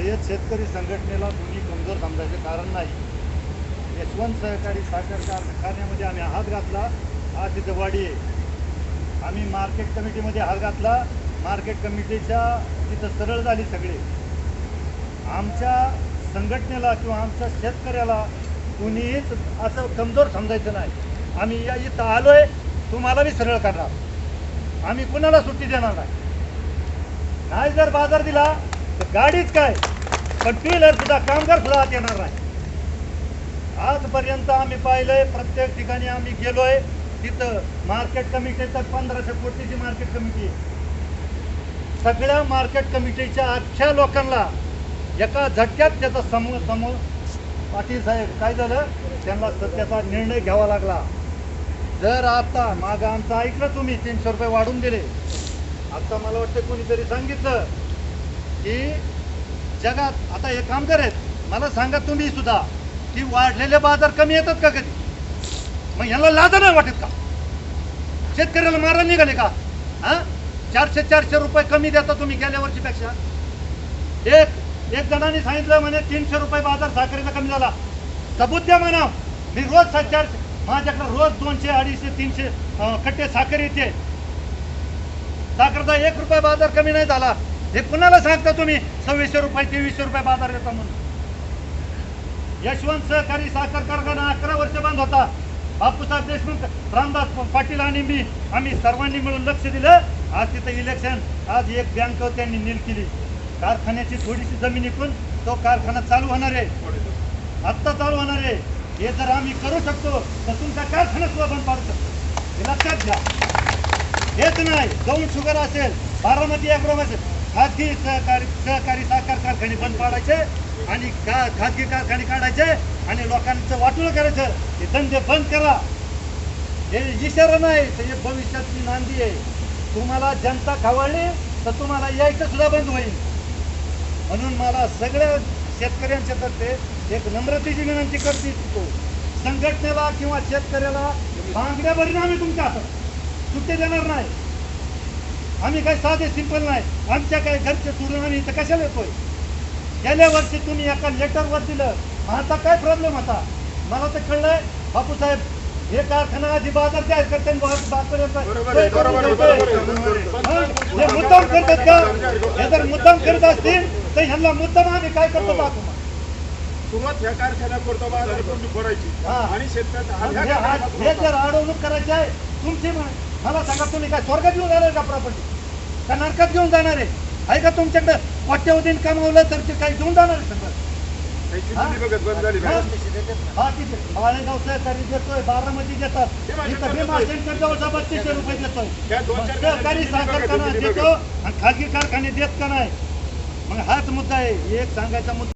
रयत शेतकरी संघटनेला कोणी कमजोर समजायचं कारण नाही. यशवंत सहकारी साखर कारखान्यामध्ये आम्ही हात घातला. हा तिथं वाढी आहे. आम्ही मार्केट कमिटीमध्ये हात घातला. मार्केट कमिटीच्या तिथं सरळ झाली सगळे. आमच्या संघटनेला किंवा आमच्या शेतकऱ्याला कुणीच असं कमजोर समजायचं नाही. आम्ही या इथं आलोय. तुम्हाला मी सरळ करणार. आम्ही कुणाला सुट्टी देणार नाही जर बाजार दिला गाडीच काय? पण टू व्हीलर सुद्धा कामगार सुद्धा आत येणार नाही. आजपर्यंत आम्ही पाहिलंय प्रत्येक ठिकाणी आम्ही गेलोय तिथं मार्केट कमिटी तर पंधराशे कोटीची मार्केट कमिटी सगळ्या मार्केट कमिटीच्या अख्ख्या लोकांना एका झटक्यात त्याचा समोर समोर पाटील साहेब काय झालं? त्यांना सध्याचा निर्णय घ्यावा लागला. जर आता मागं आमचं ऐकलं तुम्ही तीनशे रुपये वाढून दिले. आता मला वाटतं कोणीतरी सांगितलं की जगात आता हे काम करेल मला सांगा तुम्ही सुद्धा की वाढलेले बाजार कमी येतात का कधी? मग ह्याला लाजा नाही वाटत का? शेतकऱ्याला मारा निघाले का? हा? चारशे चारशे रुपये कमी देता तुम्ही गेल्या वर्षीपेक्षा. एक एक जणांनी सांगितलं म्हणे तीनशे रुपये बाजार साखरेचा कमी झाला. सबूत द्या म्हणा. मी रोज चारशे माझ्याकडे रोज दोनशे अडीचशे तीनशे कट्टे साखर येते. साखरचा एक रुपये बाजार कमी नाही झाला. हे कुणाला सांगता तुम्ही? सव्वीसशे रुपये तेवीसशे रुपये बाजार देता म्हणून. यशवंत सहकारी साखर कारखाना अकरा वर्ष बंद होता. बापूसाहेब देशमुख रामदास पाटील आणि मी आम्ही सर्वांनी मिळून लक्ष दिलं. आज तिथं इलेक्शन आज एक बँक त्यांनी नील केली. कारखान्याची थोडीशी जमीन विकून तो कारखाना चालू होणार आहे. आत्ता चालू होणार आहे. हे जर आम्ही करू शकतो तर तुमचा कारखाना सुद्धा बंद पाडू शकतो. हे लक्षात घ्या. हेच नाही गौण शुगर असेल बारामती अॅग्रोम असेल खाजगी सहकारी सहकारी साखर कारखाने बंद पाडायचे आणि का खाजगी कारखाने काढायचे आणि लोकांचं वाटून करायचं. हे धंदे बंद करा. हे इशारा नाही तर हे भविष्यातली नांदी आहे. तुम्हाला जनता खवळली तर तुम्हाला यायचं सुद्धा बंद होईल. म्हणून मला सगळ्या शेतकऱ्यांच्या तर्फे एक नम्रतेची विनंती करते इच्छितो संघटनेला किंवा शेतकऱ्याला मागण्या परिणाम आम्ही तुमच्या हातात. सुट्टी देणार नाही. आम्ही काही साधे सिंपल नाही. आमच्या काही घरचे सोडून आम्ही इथं कशाला येतोय? गेल्या वर्षी तुम्ही एका लेटरवर दिलं. आता काय प्रॉब्लेम होता? मला तर कळलंय. बापूसाहेब हे कारखाना आधी बाजार जाहीर करते. हे? मुद्दाम करतात का? हे जर मुद्दाम करत असतील तर ह्यांना मुद्दाम आम्ही काय करतो. सुरुवात ह्या बाजार करून हा. आणि शेतकऱ्याचा हाल ह्या हे जर. अडवणूक करायची आहे तुमची म्हण- मला सांगा तुम्ही काय स्वर्गात घेऊन जाणार का प्रॉपर्टी का नरकात घेऊन जाणार आहे? आहे का तुमच्याकडे कोट्यवधीन कमावलं तर ते काही घेऊन जाणार आहे सगळं माळेगाव सहकारी देतोय बारामती देतात. बत्तीसशे रुपये देतोय. सहकारी साखर देतो आणि खाजगी कारखाने देत का नाही? मग हाच मुद्दा आहे. एक सांगायचा मुद्दा